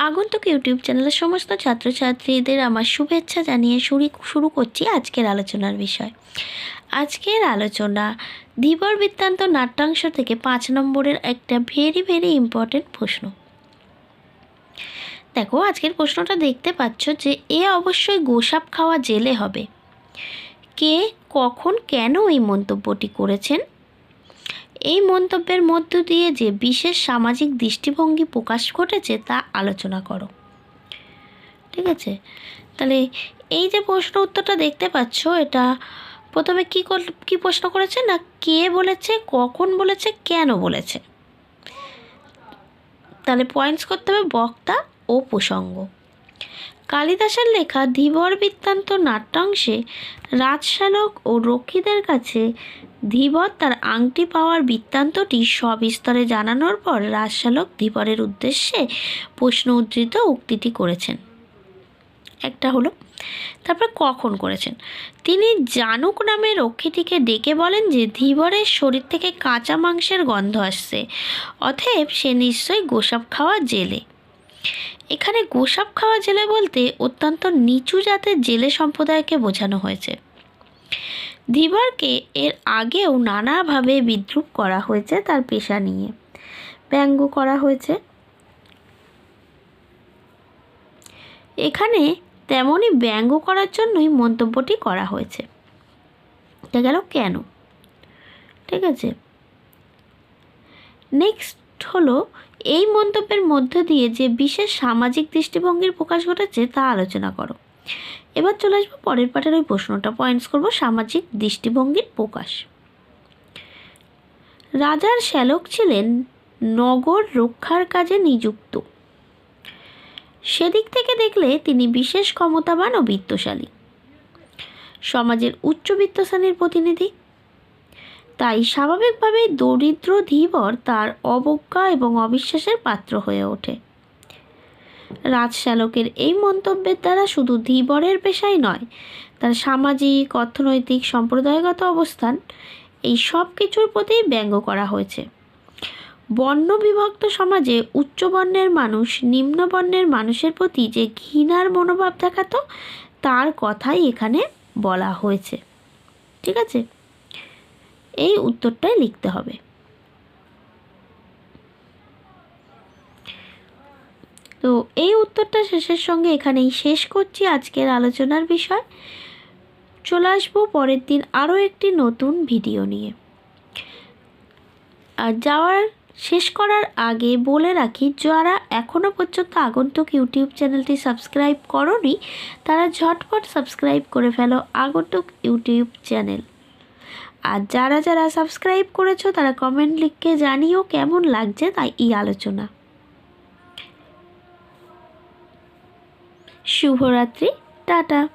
আগন্তুক ইউটিউব চ্যানেলের সমস্ত ছাত্রছাত্রীদের আমার শুভেচ্ছা জানিয়ে শুরু শুরু করছি আজকের আলোচনার বিষয়। আজকের আলোচনা ধীবর বৃত্তান্ত নাট্যাংশ থেকে পাঁচ নম্বরের একটা ভেরি ভেরি ইম্পর্টেন্ট প্রশ্ন। দেখো, আজকের প্রশ্নটা দেখতে পাচ্ছ যে এ অবশ্যই গোসাপ খাওয়া জেলে হবে। কে, কখন, কেন এই মন্তব্যটি করেছেন? এই মন্তব্যের মধ্য দিয়ে যে বিশেষ সামাজিক দৃষ্টিভঙ্গি প্রকাশ ঘটেছে তা আলোচনা করো। ঠিক আছে? তাহলে এই যে প্রশ্ন উত্তরটা দেখতে পাচ্ছ, এটা প্রথমে কি কি প্রশ্ন করেছে না কে বলেছে, কখন বলেছে, কেন বলেছে? তাহলে পয়েন্টস করতে হবে বক্তা ও প্রসঙ্গ। কালিদাসের লেখা ধীবর বৃত্তান্ত নাট্যাংশে রাজশালক ও রক্ষীদের কাছে ধীবর তার আংটি পাওয়ার বৃত্তান্তটি সবিস্তরে জানানোর পর রাজশালক ধীবরের উদ্দেশ্যে প্রশ্ন উদ্ধৃত উক্তিটি করেছেন। একটা হলো, তারপর কখন করেছেন? তিনি জানুক নামে রক্ষীটিকে ডেকে বলেন যে ধীবরের শরীর থেকে কাঁচা মাংসের গন্ধ আসছে, অতএব সে নিশ্চয়ই গোসাপ খাওয়া জেলে। এখানে গোসাপ খাওয়া জেলে বলতে অত্যন্ত নিচু জাতের জেলে সম্প্রদায়কে বোঝানো হয়েছে। ধীবরকে এর আগেও নানাভাবে বিদ্রুপ করা হয়েছে তার পেশা নিয়ে। ব্যঙ্গ করা হয়েছে। এখানে তেমনই ব্যঙ্গ করার জন্যই মন্তব্যটি করা হয়েছে। এটা গেল কেন? ঠিক আছে। নেক্সট হলো, এই মন্তব্যের মধ্য দিয়ে যে বিশেষ সামাজিক দৃষ্টিভঙ্গির প্রকাশ ঘটেছে তা আলোচনা করো। এবার চলে আসব পরের পাটের ওই প্রশ্নটা। পয়েন্টস করব সামাজিক দৃষ্টিভঙ্গির প্রকাশ। রাজার শ্যালক ছিলেন নগর রক্ষার কাজে নিযুক্ত। সেদিক থেকে দেখলে তিনি বিশেষ ক্ষমতাবান ও বিত্তশালী। সমাজের উচ্চবিত্ত শ্রেণির প্রতিনিধি। তাই স্বাভাবিকভাবেই দরিদ্র ধীবর তার অবজ্ঞা এবং অবিশ্বাসের পাত্র হয়ে ওঠে। রাজশ্যালকের এই মন্তব্যের দ্বারা শুধু ধীবরের পেশাই নয়, তার সামাজিক, অর্থনৈতিক, সম্প্রদায়গত অবস্থান, এই সব কিছুর প্রতি ব্যঙ্গ করা হয়েছে। বর্ণ বিভক্ত সমাজে উচ্চ বর্ণের মানুষ নিম্ন বর্ণের মানুষের প্রতি যে ঘৃণার মনোভাব দেখাতো, তার কথাই এখানে বলা হয়েছে। ঠিক আছে? এই উত্তরটাই লিখতে হবে। তো এই উত্তরটা শেষের সঙ্গে এখানেই শেষ করছি আজকের আলোচনার বিষয়। চলে আসব পরের দিন আরও একটি নতুন ভিডিও নিয়ে। আর যাওয়ার, শেষ করার আগে বলে রাখি, যারা এখনও পর্যন্ত আগন্তুক ইউটিউব চ্যানেলটি সাবস্ক্রাইব করনি, তারা ঝটপট সাবস্ক্রাইব করে ফেলো আগন্তুক ইউটিউব চ্যানেল। আর যারা যারা সাবস্ক্রাইব করেছ, তারা কমেন্ট লিখকে জানিও কেমন লাগছে তাই এই আলোচনা। শুভরাত্রি, টাটা।